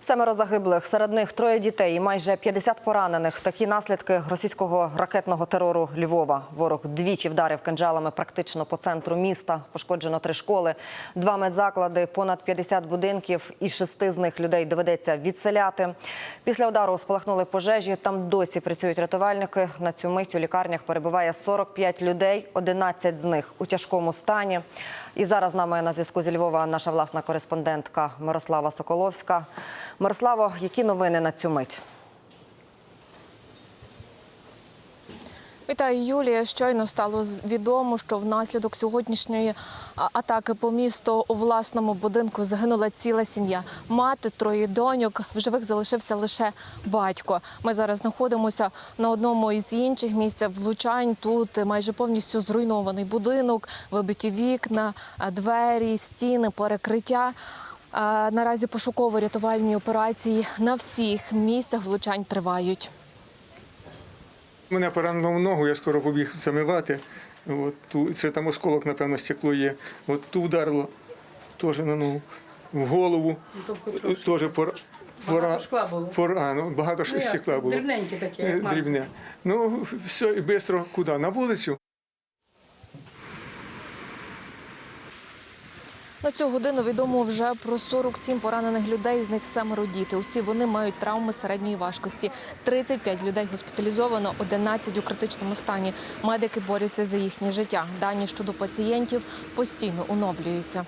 Семеро загиблих, серед них троє дітей і майже 50 поранених. Такі наслідки російського ракетного терору Львова. Ворог двічі вдарив кинджалами практично по центру міста. Пошкоджено три школи, два медзаклади, понад 50 будинків. І шести з них людей доведеться відселяти. Після удару спалахнули пожежі. Там досі працюють рятувальники. На цю мить у лікарнях перебуває 45 людей, 11 з них у тяжкому стані. І зараз з нами на зв'язку зі Львова наша власна кореспондентка Мирослава Соколовська. Мирославо, які новини на цю мить? Вітаю, Юлія. Щойно стало відомо, що внаслідок сьогоднішньої атаки по місту у власному будинку загинула ціла сім'я. Мати, троє доньок. В живих залишився лише батько. Ми зараз знаходимося на одному із інших місць влучань. Тут майже повністю зруйнований будинок, вибиті вікна, двері, стіни, перекриття. Наразі пошуково-рятувальні операції на всіх місцях влучань тривають. Мене поранило в ногу, я скоро побіг замивати. От, ту, це там осколок, напевно, стекло є. От ту вдарило теж на ногу. В голову теж пор, пора, шкла було. пора, ну, багато Ну, як, стекла було. дрібненьке таке, Е. Дрібне. Ну, все, і швидко куди? На вулицю. На цю годину відомо вже про 47 поранених людей, з них семеро діти. Усі вони мають травми середньої важкості. 35 людей госпіталізовано, 11 у критичному стані. Медики борються за їхнє життя. Дані щодо пацієнтів постійно оновлюються.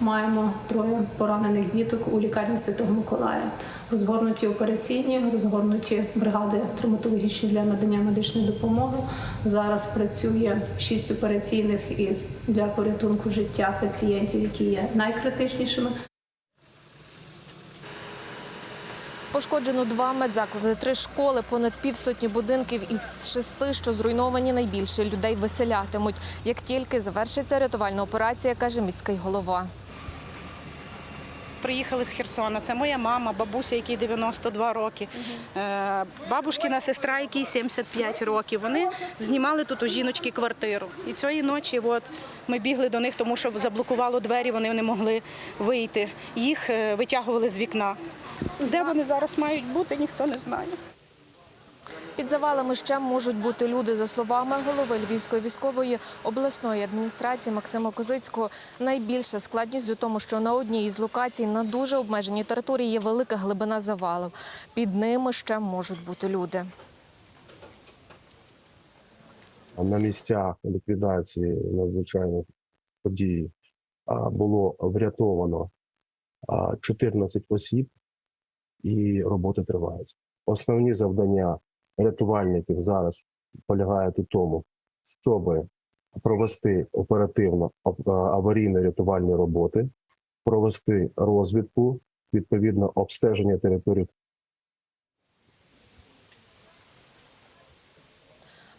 Маємо троє поранених діток у лікарні Святого Миколая. Розгорнуті операційні, розгорнуті бригади травматологічні для надання медичної допомоги. Зараз працює шість операційних із для порятунку життя пацієнтів, які є найкритичнішими. Пошкоджено два медзаклади, три школи, понад півсотні будинків із шести, що зруйновані найбільше. Людей виселятимуть. Як тільки завершиться рятувальна операція, каже міський голова. Приїхали з Херсона. Це моя мама, бабуся, якій 92 роки, бабушкіна бабушкина сестра, якій 75 років. Вони знімали тут у жіночки квартиру. І цієї ночі от, ми бігли до них, тому що заблокувало двері, вони не могли вийти. Їх е, витягували з вікна. Де вони зараз мають бути, ніхто не знає. Під завалами ще можуть бути люди. За словами голови Львівської військової обласної адміністрації Максима Козицького, найбільша складність у тому, що на одній із локацій на дуже обмеженій території є велика глибина завалів. Під ними ще можуть бути люди. на місцях ліквідації надзвичайних подій було врятовано а, 14 осіб, і роботи тривають. Основні завдання рятувальників зараз полягають у тому, щоб провести оперативно ав- аварійно-рятувальні роботи, провести розвідку, відповідно обстеження території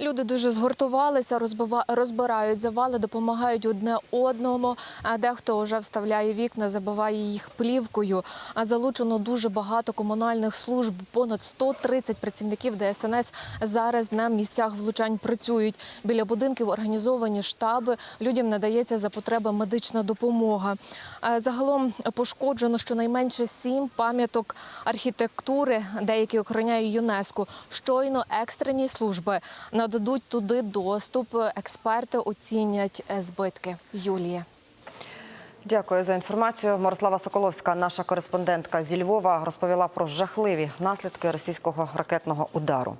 Люди дуже згуртувалися, розбирають завали, допомагають одне одному. А дехто вже вставляє вікна, забиває їх плівкою. А залучено дуже багато комунальних служб. Понад 130 працівників ДСНС зараз на місцях влучань працюють. Біля будинків організовані штаби. Людям надається за потреби медична допомога. Загалом пошкоджено щонайменше сім пам'яток архітектури, деякі охороняє ЮНЕСКО. Щойно екстрені служби нададуть туди доступ. Експерти оцінять е, збитки. Юлія. Дякую за інформацію. Мирослава Соколовська, наша кореспондентка зі Львова, розповіла про жахливі наслідки російського ракетного удару.